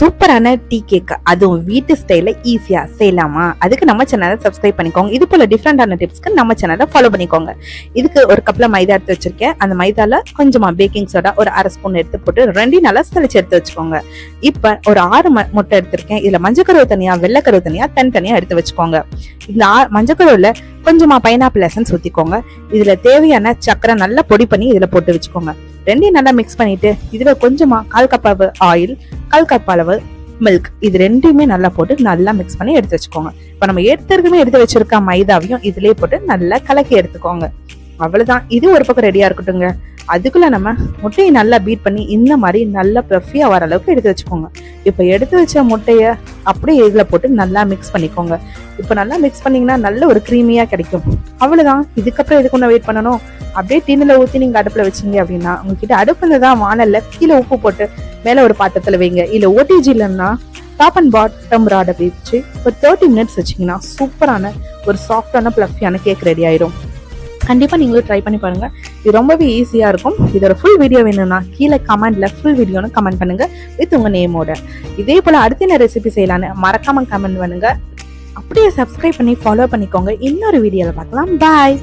சூப்பரான tea cake அதுவும் வீட்டு ஸ்டைல ஈஸியா செய்யலாமா? அதுக்கு நம்ம சேனலை சப்ஸ்கிரைப் பண்ணிக்கோங்க. இது போல டிஃப்ரெண்டான டிப்ஸ்க்கு நம்ம சேனலை ஃபாலோ பண்ணிக்கோங்க. இதுக்கு ஒரு கப்ல மைதா எடுத்து வச்சிருக்கேன். அந்த மைதால கொஞ்சமா பேக்கிங் சோடா ஒரு அரை ஸ்பூன் எடுத்து போட்டு ரெண்டு நாளாக சளிச்சு எடுத்து வச்சுக்கோங்க. இப்ப ஒரு ஆறு ம- முட்டை எடுத்திருக்கேன். இதுல மஞ்சக்கருவு தனியா வெள்ளைக்கருவு தனியா தனித்தனியாக எடுத்து வச்சுக்கோங்க. இந்த ஆ- மஞ்சக்கருவுல கொஞ்சமா பைனாப்பிள் லெசன்ஸ் ஊத்திக்கோங்க. இதுல தேவையான சக்கரை நல்லா பொடி பண்ணி இதுல போட்டு வச்சுக்கோங்க. ரெண்டையும் நல்லா மிக்ஸ் பண்ணிட்டு இதுல கொஞ்சமா கால் கப் அளவு ஆயில் கால் கப் அளவு மில்க் இது ரெண்டையுமே நல்லா போட்டு நல்லா மிக்ஸ் பண்ணி எடுத்து வச்சுக்கோங்க. இப்போ நம்ம ஏற்கனவே எடுத்து வச்சிருக்க மைதாவையும் இதுலயே போட்டு நல்லா கலக்கி எடுத்துக்கோங்க. அவ்வளவுதான். இது ஒரு பக்கம் ரெடியா இருக்கட்டுங்க அதுக்குள்ள நம்ம முட்டையை நல்லா பீட் பண்ணி இந்த மாதிரி நல்லா ப்ரஃபியாக வர அளவுக்கு எடுத்து வச்சுக்கோங்க. இப்போ எடுத்து வச்ச முட்டையை அப்படியே இதில் போட்டு நல்லா மிக்ஸ் பண்ணிக்கோங்க. இப்போ நல்லா மிக்ஸ் பண்ணீங்கன்னா நல்ல ஒரு க்ரீமியாக கிடைக்கும். அவ்வளோதான் இதுக்கப்புறம் எதுக்கு ஒன்று வெயிட் பண்ணணும்? அப்படியே டின்னில் ஊற்றி நீங்கள் அடுப்பில் வச்சீங்க அப்படின்னா உங்ககிட்ட அடுப்புல தான் வானல்ல கீழே உப்பு போட்டு மேலே ஒரு பாத்திரத்தில் வைங்க. இல்லை ஓடிஜி இல்லைன்னா டாப் அண்ட் பாட்டம் ராடை வச்சு ஒரு தேர்ட்டி மினிட்ஸ் வச்சீங்கன்னா சூப்பரான ஒரு சாஃப்டான ப்ளஃபியான கேக் ரெடி ஆயிரும். கண்டிப்பாக நீங்களும் ட்ரை பண்ணி பாருங்கள் இது ரொம்பவே ஈஸியாக இருக்கும். இதோட ஃபுல் வீடியோ வேணும்னா கீழே கமெண்டில் ஃபுல் வீடியோன்னு கமெண்ட் பண்ணுங்கள் வித் உங்கள் நேமோட இதே போல் அடுத்த என்ன ரெசிபி செய்யலான்னு மறக்காமல் கமெண்ட் பண்ணுங்கள் அப்படியே சப்ஸ்கிரைப் பண்ணி ஃபாலோ பண்ணிக்கோங்க. இன்னொரு வீடியோவில் பார்க்கலாம். பாய்